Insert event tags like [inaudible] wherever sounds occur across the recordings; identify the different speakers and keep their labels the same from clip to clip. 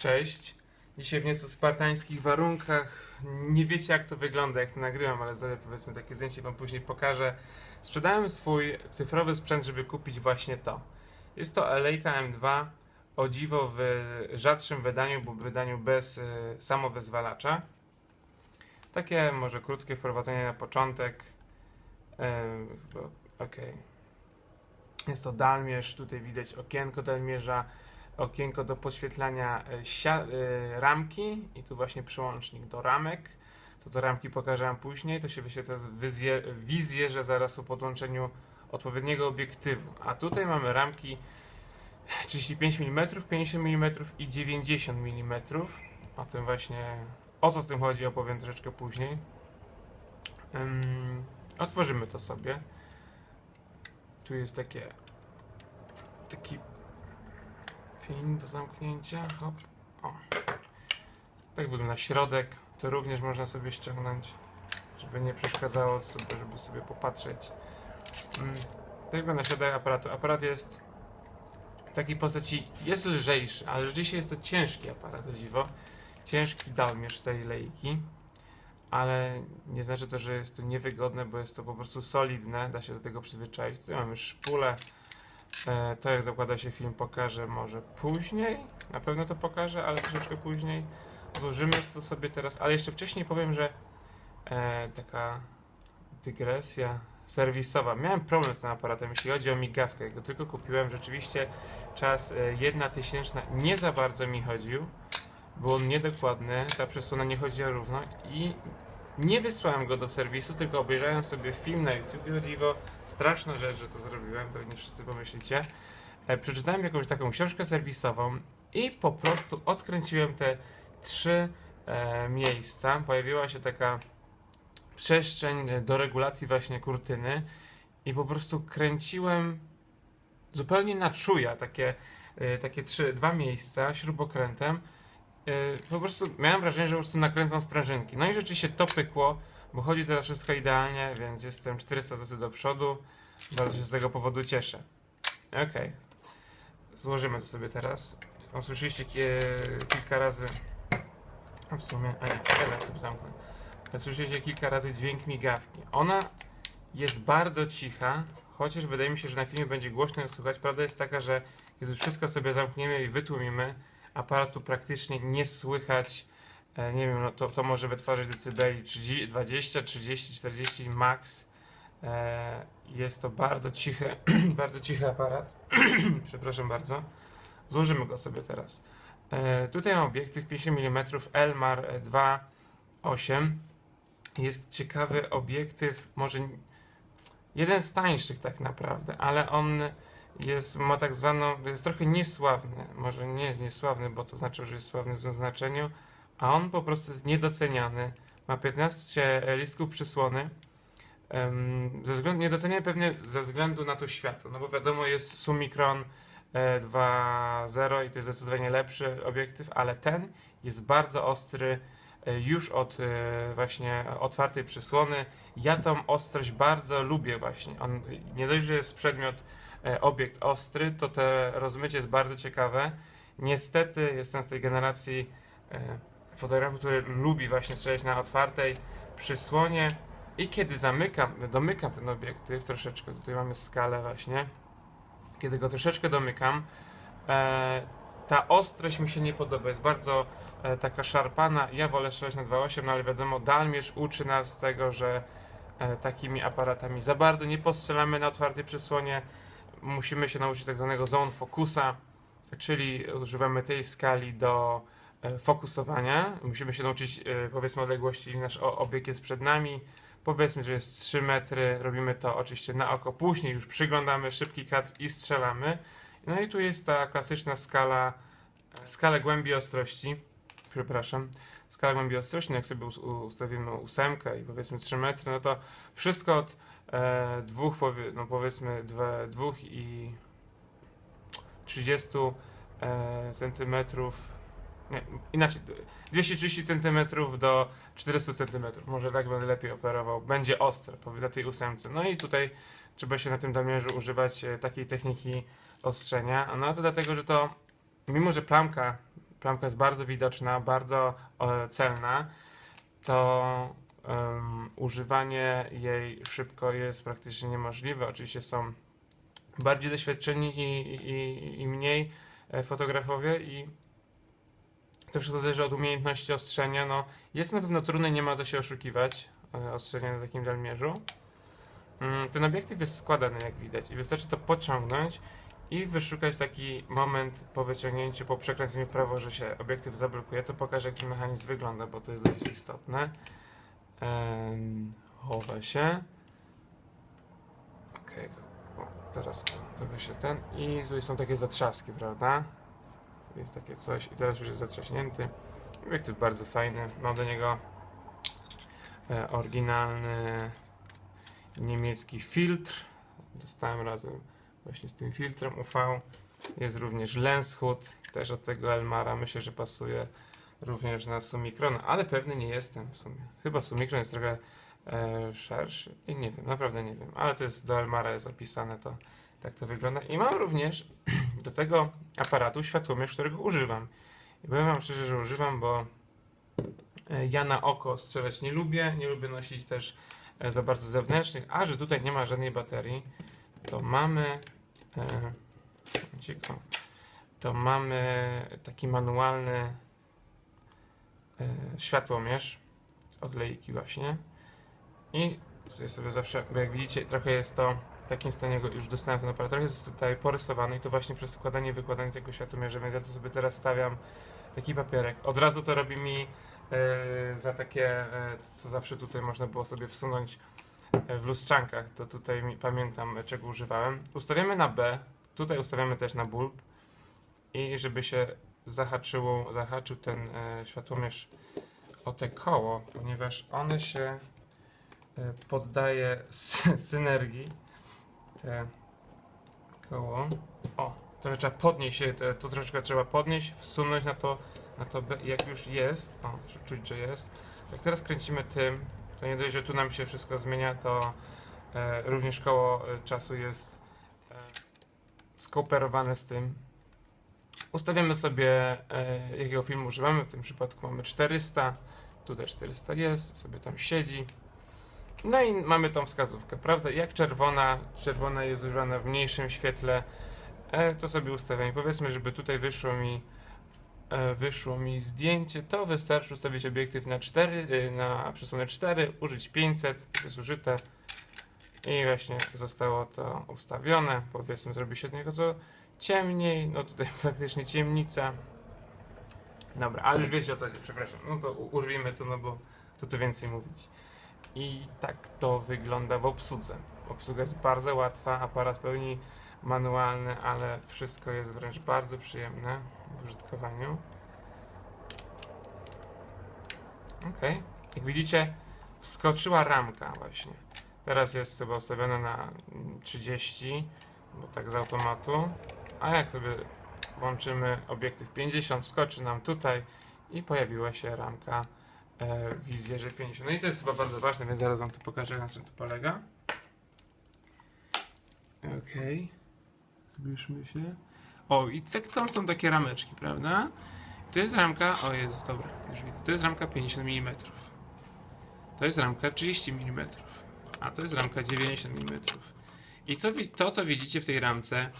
Speaker 1: Cześć. Dzisiaj w nieco spartańskich warunkach. Nie wiecie jak to wygląda, jak to nagrywam, ale zrobię powiedzmy takie zdjęcie wam później pokażę. Sprzedałem swój cyfrowy sprzęt, żeby kupić właśnie to. Jest to Leica M2, o dziwo w rzadszym wydaniu, bo w wydaniu bez y, samowyzwalacza. Takie może krótkie wprowadzenie na początek. Chyba, okej. Jest to dalmierz, tutaj widać okienko dalmierza, okienko do podświetlania e, e, ramki i tu właśnie przyłącznik do ramek. To do ramki pokażę wam później, to się wyświetla z wizje, wizjerze zaraz po podłączeniu odpowiedniego obiektywu. A tutaj mamy ramki 35 mm, 50 mm i 90 mm. O tym właśnie, o co z tym chodzi opowiem troszeczkę później. Ym, otworzymy to sobie. Tu jest takie taki pin do zamknięcia. Hop. O. Tak wygląda środek. To również można sobie ściągnąć, żeby nie przeszkadzało sobie, żeby sobie popatrzeć. Mm. Tak wygląda środek aparatu. Aparat jest w takiej postaci, jest lżejszy, ale rzeczywiście jest to ciężki aparat, o dziwo. Ciężki dalmierz tej lejki, ale nie znaczy to, że jest to niewygodne, bo jest to po prostu solidne, da się do tego przyzwyczaić. Tu mamy szpulę, To jak zakłada się film pokażę może później. Na pewno to pokażę, ale troszeczkę później. Złożymy to sobie teraz, ale jeszcze wcześniej powiem, że e, taka dygresja serwisowa. Miałem problem z tym aparatem, jeśli chodzi o migawkę. Go tylko kupiłem. Rzeczywiście czas e, jedna tysięczna nie za bardzo mi chodził. Był on niedokładny, ta przesłona nie chodziła równo i nie wysłałem go do serwisu, tylko obejrzałem sobie film na YouTube. O dziwo, straszna rzecz, że to zrobiłem, pewnie wszyscy pomyślicie. E, przeczytałem jakąś taką książkę serwisową i po prostu odkręciłem te trzy e, miejsca. Pojawiła się taka przestrzeń e, do regulacji właśnie kurtyny i po prostu kręciłem zupełnie na czuja takie, e, takie trzy, dwa miejsca śrubokrętem. E, po prostu miałem wrażenie, że po prostu nakręcam sprężynki. No i rzeczywiście to pykło, bo chodzi teraz wszystko idealnie, więc jestem 400 zł do przodu. Bardzo się z tego powodu cieszę. Okej. Złożymy to sobie teraz. Usłyszeliście ki- kilka razy. W sumie. A nie, teraz sobie zamknę. Słyszeliście kilka razy dźwięk migawki. Ona jest bardzo cicha, chociaż wydaje mi się, że na filmie będzie głośno słychać. Prawda jest taka, że kiedy wszystko sobie zamkniemy i wytłumimy, aparatu praktycznie nie słychać. E, nie wiem, no to, to może wytwarzać decybeli 30, 20, 30, 40 max. Jest to bardzo cichy, [clears throat] bardzo cichy aparat. [clears throat] Przepraszam bardzo. Złożymy go sobie teraz. E, tutaj mam obiektyw 50 mm Elmar 2.8. Jest ciekawy obiektyw, może jeden z tańszych tak naprawdę, ale on jest, ma tak zwaną, jest trochę niesławny, może nie niesławny, bo to znaczy, że jest sławny w złym znaczeniu, a on po prostu jest niedoceniany. Ma 15 listków przysłony. Ze względu, niedoceniany pewnie ze względu na to światło, no bo wiadomo jest Summicron e, 2.0 i to jest zdecydowanie lepszy obiektyw, ale ten jest bardzo ostry e, już od e, właśnie otwartej przysłony. Ja tą ostrość bardzo lubię właśnie. On nie dość, że jest przedmiot e, obiekt ostry, to te rozmycie jest bardzo ciekawe. Niestety jestem z tej generacji e, fotografów, który lubi właśnie strzelać na otwartej przysłonie. I kiedy zamykam, domykam ten obiektyw troszeczkę, tutaj mamy skalę właśnie, kiedy go troszeczkę domykam, e, ta ostrość mi się nie podoba, jest bardzo e, taka szarpana, ja wolę strzelać na 2.8, no ale wiadomo, Dalmierz uczy nas tego, że e, takimi aparatami za bardzo nie postrzelamy na otwartej przysłonie, musimy się nauczyć tak zwanego zone focusa, czyli używamy tej skali do e, fokusowania. Musimy się nauczyć, e, powiedzmy, odległości, nasz obiekt jest przed nami. Powiedzmy, że jest 3 metry, robimy to oczywiście na oko. Później już przyglądamy szybki kadr i strzelamy. No i tu jest ta klasyczna skala, e, skala głębi ostrości. Przepraszam. Skala głębi ostrości, no jak sobie ustawimy ósemkę i powiedzmy 3 metry, no to wszystko od e, dwóch, powie, no powiedzmy dwa, dwóch i 30 e, centymetrów, nie, inaczej, 230 centymetrów do 400 centymetrów, może tak będę lepiej operował, będzie ostre na tej ósemce. No i tutaj trzeba się na tym damierzu używać e, takiej techniki ostrzenia, no to dlatego, że to, mimo że plamka plamka jest bardzo widoczna, bardzo e, celna, to em, używanie jej szybko jest praktycznie niemożliwe. Oczywiście są bardziej doświadczeni i, i, i mniej e, fotografowie i to wszystko zależy od umiejętności ostrzenia. No, jest na pewno trudne, nie ma co się oszukiwać e, ostrzenia na takim dalmierzu. Mm, Ten obiektyw jest składany, jak widać, i wystarczy to pociągnąć i wyszukać taki moment po wyciągnięciu, po przekręceniu w prawo, że się obiektyw zablokuje. To pokażę, jak ten mechanizm wygląda, bo to jest dosyć istotne. Chowa się. Okej, to, o, teraz trochę się ten. I tutaj są takie zatrzaski, prawda? Tu jest takie coś i teraz już jest zatrzaśnięty. Obiektyw bardzo fajny. Mam do niego e, oryginalny niemiecki filtr. Dostałem razem właśnie z tym filtrem UV. Jest również Lenshood, też od tego Elmara. Myślę, że pasuje również na Summicron, ale pewny nie jestem w sumie. Chyba Summicron jest trochę e, szerszy i nie wiem, naprawdę nie wiem, ale to jest do Elmara jest zapisane, to tak to wygląda. I mam również [clears throat] do tego aparatu światłomierz, którego używam. I powiem wam szczerze, że używam, bo e, ja na oko strzelać nie lubię, nie lubię nosić też e, za bardzo zewnętrznych, a że tutaj nie ma żadnej baterii, to mamy e, to mamy taki manualny światłomierz z odlejki właśnie i tutaj sobie zawsze, bo jak widzicie trochę jest to w takim stanie, już dostałem ten aparat, trochę jest tutaj porysowany i to właśnie przez składanie i wykładanie tego światłomierza, więc ja to sobie teraz stawiam taki papierek. Od razu to robi mi e, za takie, e, co zawsze tutaj można było sobie wsunąć e, w lustrzankach, to tutaj mi, pamiętam czego używałem. Ustawiamy na B, tutaj ustawiamy też na bulb i żeby się zahaczyło, zahaczył ten e, światłomierz o te koło, ponieważ one się e, poddaje sy- synergii. Te koło. O, to trzeba podnieść, to, to troszeczkę trzeba podnieść, wsunąć na to, na to jak już jest, o, czu- czuć, że jest. Jak teraz kręcimy tym, to nie dość, że tu nam się wszystko zmienia, to e, również koło e, czasu jest e, skooperowane z tym. Ustawiamy sobie, e, jakiego filmu używamy. W tym przypadku mamy 400. Tutaj 400 jest, sobie tam siedzi. No i mamy tą wskazówkę, prawda? Jak czerwona, czerwona jest używana w mniejszym świetle, e, to sobie ustawiam. Powiedzmy, żeby tutaj wyszło mi, e, wyszło mi zdjęcie, to wystarczy ustawić obiektyw na 4, e, na przesłonę 4, użyć 500, to jest użyte. I właśnie zostało to ustawione. Powiedzmy, zrobi się nieco ciemniej. No tutaj [laughs] faktycznie ciemnica. Dobra, ale już wiecie o co chodzi, przepraszam. No to urwijmy to, no bo to tu więcej mówić. I tak to wygląda w obsłudze. Obsługa jest bardzo łatwa, aparat pełni manualny, ale wszystko jest wręcz bardzo przyjemne w użytkowaniu. Ok. Jak widzicie, wskoczyła ramka właśnie. Teraz jest chyba ustawiona na mm, 30, bo tak z automatu. A jak sobie włączymy obiektyw 50, wskoczy nam tutaj i pojawiła się ramka e, w wizjerze 50. No i to jest chyba bardzo ważne, więc zaraz wam tu pokażę na czym to polega. Okej. Zbliżmy się. O, i tak tam są takie rameczki, prawda? To jest ramka, o Jezu, dobra, już widzę. To jest ramka 50 mm. To jest ramka 30 mm. A to jest ramka 90 mm. I wi- to, co widzicie w tej ramce,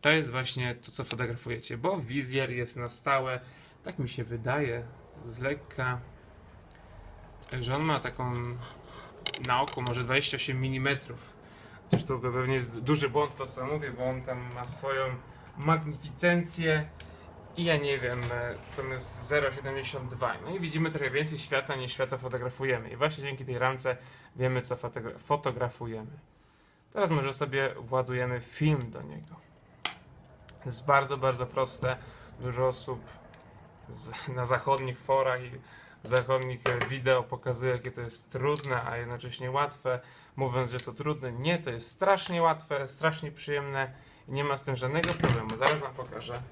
Speaker 1: to jest właśnie to, co fotografujecie, bo wizjer jest na stałe, tak mi się wydaje, z lekka, że on ma taką na oko może 28 mm. Chociaż to pewnie jest duży błąd to, co mówię, bo on tam ma swoją magnificencję i ja nie wiem, e, to jest 0,72. No i widzimy trochę więcej światła niż światło fotografujemy. I właśnie dzięki tej ramce wiemy, co fotogra- fotografujemy. Teraz może sobie władujemy film do niego. Jest bardzo, bardzo proste. Dużo osób z, na zachodnich forach i zachodnich e, wideo pokazuje, jakie to jest trudne, a jednocześnie łatwe, mówiąc, że to trudne. Nie, to jest strasznie łatwe, strasznie przyjemne i nie ma z tym żadnego problemu. Zaraz wam pokażę.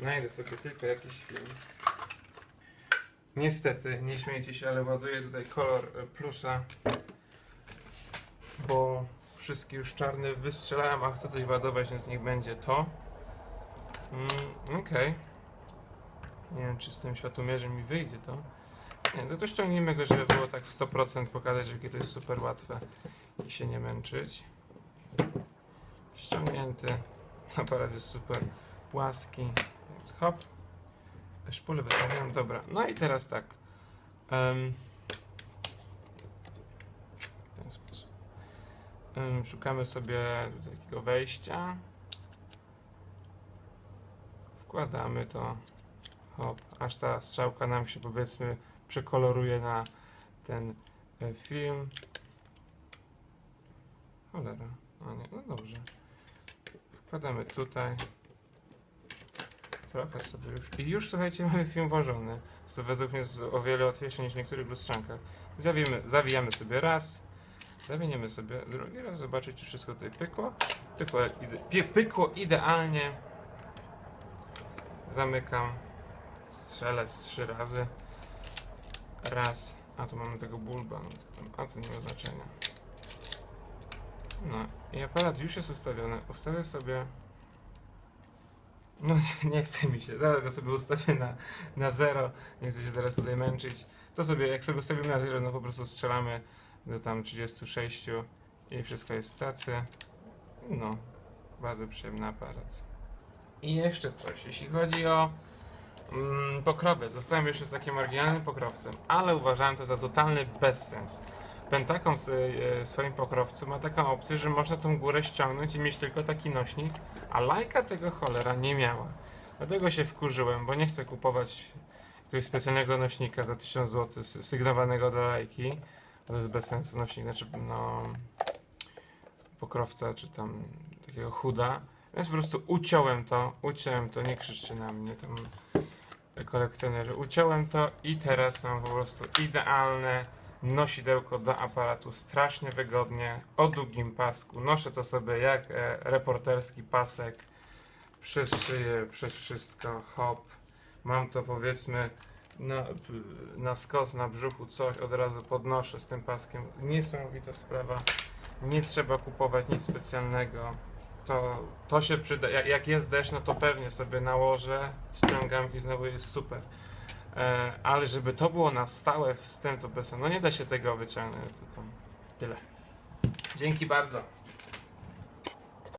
Speaker 1: Znajdę sobie tylko jakiś film. Niestety, nie śmiejcie się, ale ładuję tutaj kolor e, plusa, bo wszystkie już czarne wystrzelałem, a chcę coś ładować, więc niech będzie to. Mm, Okej. Nie wiem, czy z tym światłomierzem mi wyjdzie to. Nie, no to ściągnijmy go, żeby było tak w 100% pokazać, jakie to jest super łatwe i się nie męczyć. Ściągnięty. Aparat jest super płaski, więc hop. Szpulę wyciągnąłem, dobra. No i teraz tak. Em, w ten sposób. Em, szukamy sobie takiego wejścia. Wkładamy to. Hop, aż ta strzałka nam się powiedzmy przekoloruje na ten e, film. Cholera. A nie, no dobrze. Wkładamy tutaj. Trochę sobie już. I już słuchajcie, mamy film włożony. Co według mnie jest o wiele łatwiejsze niż w niektórych lustrzankach. Zawijamy, zawijamy sobie raz. Zawiniemy sobie drugi raz, zobaczyć czy wszystko tutaj pykło. Pykło, ide, pykło idealnie. Zamykam. Strzelę z trzy razy. Raz. A tu mamy tego bulba. No a to nie ma znaczenia. No i aparat już jest ustawiony. Ustawię sobie. No [laughs] nie, chce mi się. Zaraz go sobie ustawię na, na zero. Nie chcę się teraz tutaj męczyć. To sobie, jak sobie ustawimy na zero, no po prostu strzelamy do tam 36 i wszystko jest cacy. No, bardzo przyjemny aparat. I jeszcze coś, jeśli chodzi o mm, pokrowy. Zostałem już z takim oryginalnym pokrowcem, ale uważałem to za totalny bezsens. Pentacom w e, swoim pokrowcu ma taką opcję, że można tą górę ściągnąć i mieć tylko taki nośnik, a lajka tego cholera nie miała. Dlatego się wkurzyłem, bo nie chcę kupować jakiegoś specjalnego nośnika za 1000 zł sy- sygnowanego do lajki. To jest bez sensu nośnik, znaczy no pokrowca czy tam takiego chuda. Więc po prostu uciąłem to, uciąłem to, nie krzyczcie na mnie tam kolekcjonerzy. Uciąłem to i teraz mam po prostu idealne nosidełko do aparatu, strasznie wygodnie, o długim pasku. Noszę to sobie jak e, reporterski pasek, przez szyję, przez wszystko, hop. Mam to powiedzmy na, na skos, na brzuchu, coś od razu podnoszę z tym paskiem. Niesamowita sprawa. Nie trzeba kupować nic specjalnego. To, to się przyda. Jak, jak jest deszcz, no to pewnie sobie nałożę, ściągam i znowu jest super. E, ale żeby to było na stałe wstęp, to bez No nie da się tego wyciągnąć. To tyle. Dzięki bardzo.